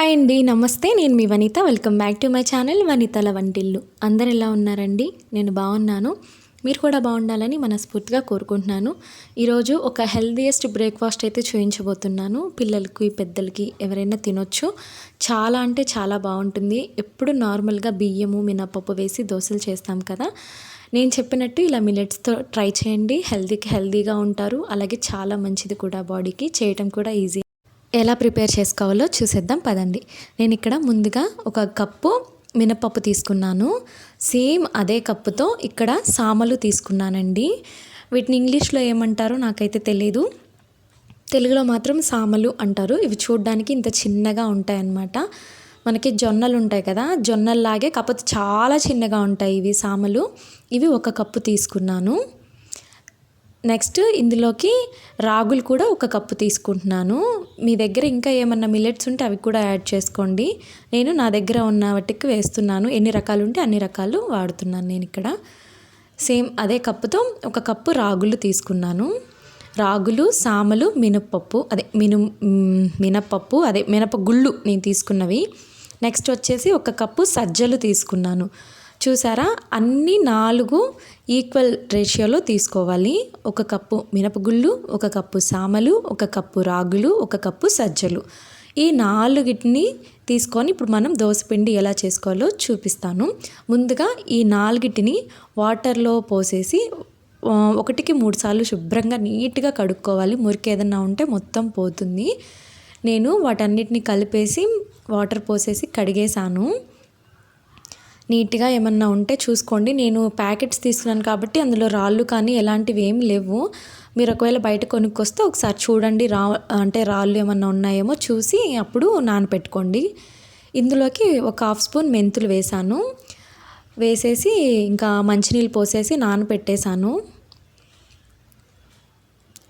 Hi అండి నమస్తే. నేను మీ Vanitha. Welcome back to my channel వనితల వంటిల్లు. అందరు ఎలా ఉన్నారండి? నేను బాగున్నాను. మీరు కూడా బాగుండాలని మనస్ఫూర్తిగా కోరుకుంటున్నాను. ఈరోజు ఒక హెల్దీయెస్ట్ బ్రేక్ఫాస్ట్ అయితే చూపించబోతున్నాను పిల్లలకి పెద్దలకి ఎవరైనా తినొచ్చు. చాలా అంటే చాలా బాగుంటుంది. ఎప్పుడు నార్మల్గా బియ్యము మినపప్పు వేసి దోశలు చేస్తాం కదా. నేను చెప్పినట్టు ఇలా మిలెట్స్తో ట్రై చేయండి. హెల్తీకి హెల్తీగా ఉంటారు. అలాగే చాలా మంచిది కూడా బాడీకి. చేయటం కూడా ఈజీ. ఎలా ప్రిపేర్ చేసుకోవాలో చూసేద్దాం పదండి. నేను ఇక్కడ ముందుగా ఒక కప్పు మినపప్పు తీసుకున్నాను. సేమ్ అదే కప్పుతో ఇక్కడ సామలు తీసుకున్నానండి. వీటిని ఇంగ్లీష్లో ఏమంటారో నాకైతే తెలీదు. తెలుగులో మాత్రం సామలు అంటారు. ఇవి చూడడానికి ఇంత చిన్నగా ఉంటాయన్నమాట. మనకి జొన్నలు ఉంటాయి కదా జొన్నల్లాగే కాకపోతే చాలా చిన్నగా ఉంటాయి ఇవి సామలు. ఇవి ఒక కప్పు తీసుకున్నాను. నెక్స్ట్ ఇందులోకి రాగులు కూడా ఒక కప్పు తీసుకుంటున్నాను. మీ దగ్గర ఇంకా ఏమన్నా మిల్లెట్స్ ఉంటే అవి కూడా యాడ్ చేసుకోండి. నేను నా దగ్గర ఉన్న వాటికి వేస్తున్నాను. ఎన్ని రకాలు ఉంటే అన్ని రకాలు వాడుతున్నాను నేను ఇక్కడ. సేమ్ అదే కప్పుతో ఒక కప్పు రాగులు తీసుకున్నాను. రాగులు సామలు మినప్పప్పు అదే మిను మినప్పప్పు అదే మినపగుళ్ళు నేను తీసుకున్నవి. నెక్స్ట్ వచ్చేసి ఒక కప్పు సజ్జలు తీసుకున్నాను. చూసారా? అన్ని నాలుగు ఈక్వల్ రేషియోలో తీసుకోవాలి. ఒక కప్పు మినపగుళ్ళు ఒక కప్పు సామలు ఒక కప్పు రాగులు ఒక కప్పు సజ్జలు. ఈ నాలుగిటిని తీసుకొని ఇప్పుడు మనం దోసపిండి ఎలా చేసుకోవాలో చూపిస్తాను. ముందుగా ఈ నాలుగిటిని వాటర్లో పోసేసి ఒకటికి మూడు సార్లు శుభ్రంగా నీట్గా కడుక్కోవాలి. మురికి ఏదన్నా ఉంటే మొత్తం పోతుంది. నేను వాటన్నిటిని కలిపేసి వాటర్ పోసేసి కడిగేసాను నీట్గా ఏమన్నా ఉంటే చూసుకోండి. నేను ప్యాకెట్స్ తీసుకున్నాను కాబట్టి అందులో రాళ్ళు కానీ ఎలాంటివి ఏమి లేవు. మీరు ఒకవేళ బయట కొనుక్కొస్తే ఒకసారి చూడండి. రా అంటే రాళ్ళు ఏమన్నా ఉన్నాయేమో చూసి అప్పుడు నానపెట్టుకోండి. ఇందులోకి ఒక హాఫ్ స్పూన్ మెంతులు వేసాను. వేసేసి ఇంకా మంచినీళ్ళు పోసేసి నానపెట్టేశాను.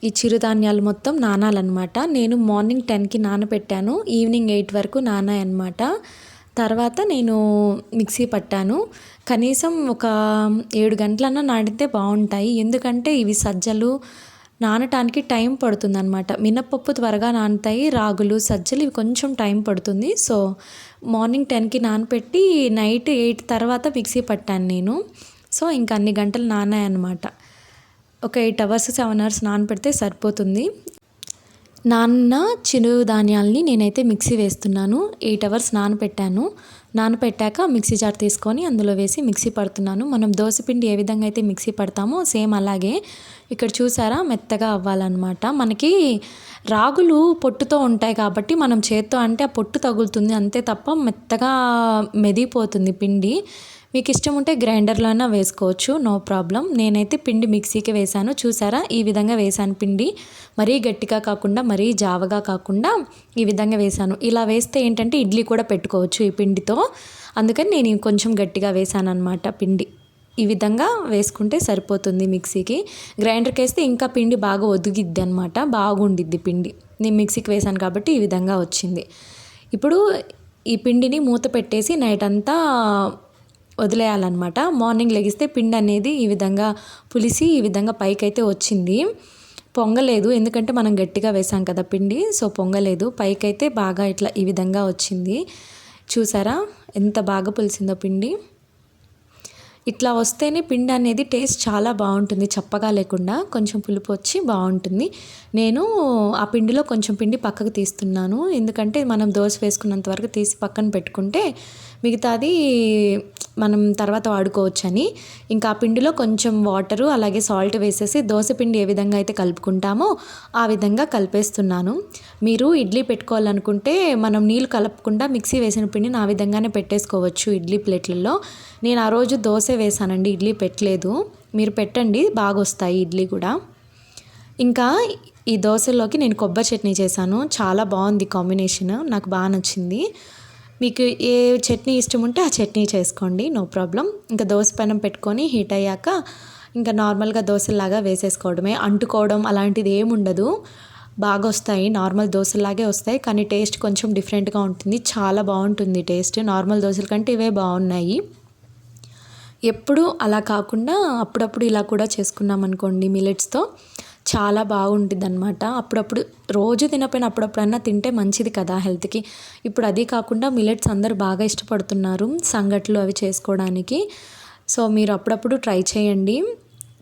ఈ చిరుధాన్యాలు మొత్తం నానాలన్నమాట. నేను మార్నింగ్ టెన్కి నానపెట్టాను. ఈవినింగ్ ఎయిట్ వరకు నానాయన్నమాట. తర్వాత నేను మిక్సీ పట్టాను. కనీసం ఒక ఏడు గంటలన్నా నాటితే బాగుంటాయి. ఎందుకంటే ఇవి సజ్జలు. నానటానికి టైం పడుతుందన్నమాట. మినప్పప్పు త్వరగా నానుతాయి. రాగులు సజ్జలు ఇవి కొంచెం టైం పడుతుంది. సో మార్నింగ్ టెన్కి నానపెట్టి నైట్ ఎయిట్ తర్వాత మిక్సీ పట్టాను నేను. సో ఇంకా అన్ని గంటలు నానాయన్నమాట. ఒక ఎయిట్ అవర్స్ సెవెన్ అవర్స్ నానపెడితే సరిపోతుంది. నాన్న చిరుధాన్యాల్ని నేనైతే మిక్సీ వేస్తున్నాను. ఎయిట్ అవర్స్ నానపెట్టాను. నానపెట్టాక మిక్సీ జార్ తీసుకొని అందులో వేసి మిక్సీ పడుతున్నాను. మనం దోశపిండి ఏ విధంగా అయితే మిక్సీ పడతామో సేమ్ అలాగే. ఇక్కడ చూసారా? మెత్తగా అవ్వాలన్నమాట. మనకి రాగులు పొట్టుతో ఉంటాయి కాబట్టి మనం చేత్తో అంటే ఆ పొట్టు తగులుతుంది. అంతే తప్ప మెత్తగా మెదిగిపోతుంది పిండి. మీకు ఇష్టం ఉంటే గ్రైండర్లో అయినా వేసుకోవచ్చు నో ప్రాబ్లం. నేనైతే పిండి మిక్సీకి వేశాను. చూసారా? ఈ విధంగా వేశాను పిండి. మరీ గట్టిగా కాకుండా మరీ జావగా కాకుండా ఈ విధంగా వేశాను. ఇలా వేస్తే ఏంటంటే ఇడ్లీ కూడా పెట్టుకోవచ్చు ఈ పిండితో. అందుకని నేను కొంచెం గట్టిగా వేశాను అనమాట పిండి. ఈ విధంగా వేసుకుంటే సరిపోతుంది మిక్సీకి. గ్రైండర్కి వేస్తే ఇంకా పిండి బాగా ఒదిగిద్ది అనమాట బాగుండిద్ది పిండి. నేను మిక్సీకి వేశాను కాబట్టి ఈ విధంగా వచ్చింది. ఇప్పుడు ఈ పిండిని మూత పెట్టేసి నైట్ అంతా వదిలేయాలన్నమాట. మార్నింగ్ లెగిస్తే పిండి అనేది ఈ విధంగా పులిసి ఈ విధంగా పైకైతే వచ్చింది. పొంగలేదు ఎందుకంటే మనం గట్టిగా వేసాం కదా పిండి సో పొంగలేదు. పైకైతే బాగా ఇట్లా ఈ విధంగా వచ్చింది. చూసారా? ఎంత బాగా పులిసిందో పిండి. ఇట్లా వస్తేనే పిండి అనేది టేస్ట్ చాలా బాగుంటుంది. చప్పగా లేకుండా కొంచెం పులుపు వచ్చి బాగుంటుంది. నేను ఆ పిండిలో కొంచెం పిండి పక్కకు తీస్తున్నాను. ఎందుకంటే మనం దోశ వేసుకున్నంత వరకు తీసి పక్కన పెట్టుకుంటే మిగతాది మనం తర్వాత వాడుకోవచ్చని. ఇంకా ఆ పిండిలో కొంచెం వాటరు అలాగే సాల్ట్ వేసేసి దోశ పిండి ఏ విధంగా అయితే కలుపుకుంటామో ఆ విధంగా కలిపేస్తున్నాను. మీరు ఇడ్లీ పెట్టుకోవాలనుకుంటే మనం నీళ్ళు కలపకుండా మిక్సీ వేసిన పిండిని ఆ విధంగానే పెట్టేసుకోవచ్చు ఇడ్లీ ప్లేట్లలో. నేను ఆ రోజు దోశ వేసానండి ఇడ్లీ పెట్టలేదు. మీరు పెట్టండి బాగా వస్తాయి ఇడ్లీ కూడా. ఇంకా ఈ దోశలోకి నేను కొబ్బరి చట్నీ చేశాను. చాలా బాగుంది కాంబినేషన్ నాకు బాగా నచ్చింది. మీకు ఏ చట్నీ ఇష్టం ఉంటే ఆ చట్నీ చేసుకోండి నో ప్రాబ్లం. ఇంకా దోశ పెనం పెట్టుకొని హీట్ అయ్యాక ఇంకా నార్మల్గా దోశలాగా వేసేసుకోవడమే. అంటుకోవడం అలాంటిది ఏమి ఉండదు. బాగా వస్తాయి నార్మల్ దోశలాగే వస్తాయి కానీ టేస్ట్ కొంచెం డిఫరెంట్గా ఉంటుంది. చాలా బాగుంటుంది టేస్ట్. నార్మల్ దోశల కంటే ఇవే బాగున్నాయి. ఎప్పుడు అలా కాకుండా అప్పుడప్పుడు ఇలా కూడా చేసుకున్నాం అనుకోండి మిలెట్స్తో చాలా బాగుంటుంది అనమాట అప్పుడప్పుడు రోజు తినపోయిన అప్పుడప్పుడన్నా తింటే మంచిది కదా హెల్త్కి. ఇప్పుడు అది కాకుండా మిలెట్స్ అందరు బాగా ఇష్టపడుతున్నారు సంగట్లు అవి చేసుకోవడానికి. సో మీరు అప్పుడప్పుడు ట్రై చేయండి.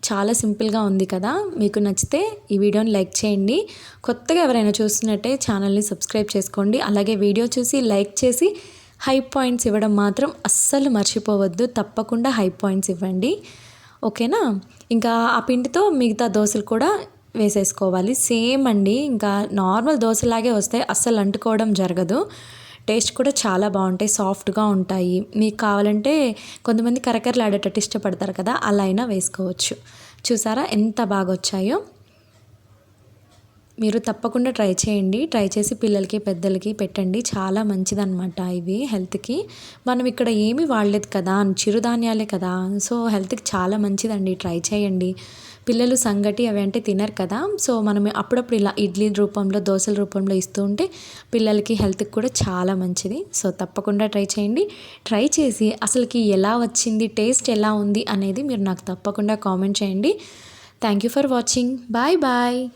చాలా సింపుల్గా ఉంది కదా. మీకు నచ్చితే ఈ వీడియోని లైక్ చేయండి. కొత్తగా ఎవరైనా చూస్తున్నట్టే ఛానల్ని సబ్స్క్రైబ్ చేసుకోండి. అలాగే వీడియో చూసి లైక్ చేసి హై పాయింట్స్ ఇవ్వడం మాత్రం అస్సలు మర్చిపోవద్దు. తప్పకుండా హై పాయింట్స్ ఇవ్వండి. ఓకేనా? ఇంకా ఆ పిండితో మిగతా దోశలు కూడా వేసేసుకోవాలి. సేమ్ అండి. ఇంకా నార్మల్ దోశలాగే వస్తాయి. అస్సలు అంటుకోవడం జరగదు. టేస్ట్ కూడా చాలా బాగుంటాయి. సాఫ్ట్గా ఉంటాయి. మీకు కావాలంటే కొంతమంది కరకరలాడేటట్టు ఇష్టపడతారు కదా అలా అయినా వేసుకోవచ్చు. చూసారా? ఎంత బాగా వచ్చాయో మీరు తప్పకుండా ట్రై చేయండి. ట్రై చేసి పిల్లలకి పెద్దలకి పెట్టండి. చాలా మంచిదన్నమాట ఇవి హెల్త్కి. మనం ఇక్కడ ఏమీ వాడలేదు కదా చిరుధాన్యాలే కదా. సో హెల్త్కి చాలా మంచిదండి. ట్రై చేయండి. పిల్లలు సంగటి అవి అంటే తినరు కదా. సో మనం అప్పుడప్పుడు ఇలా ఇడ్లీ రూపంలో దోశల రూపంలో ఇస్తూ ఉంటే పిల్లలకి హెల్త్కి కూడా చాలా మంచిది. సో తప్పకుండా ట్రై చేయండి. ట్రై చేసి అసలుకి ఎలా వచ్చింది టేస్ట్ ఎలా ఉంది అనేది మీరు నాకు తప్పకుండా కామెంట్ చేయండి. Thank you for watching. Bye bye.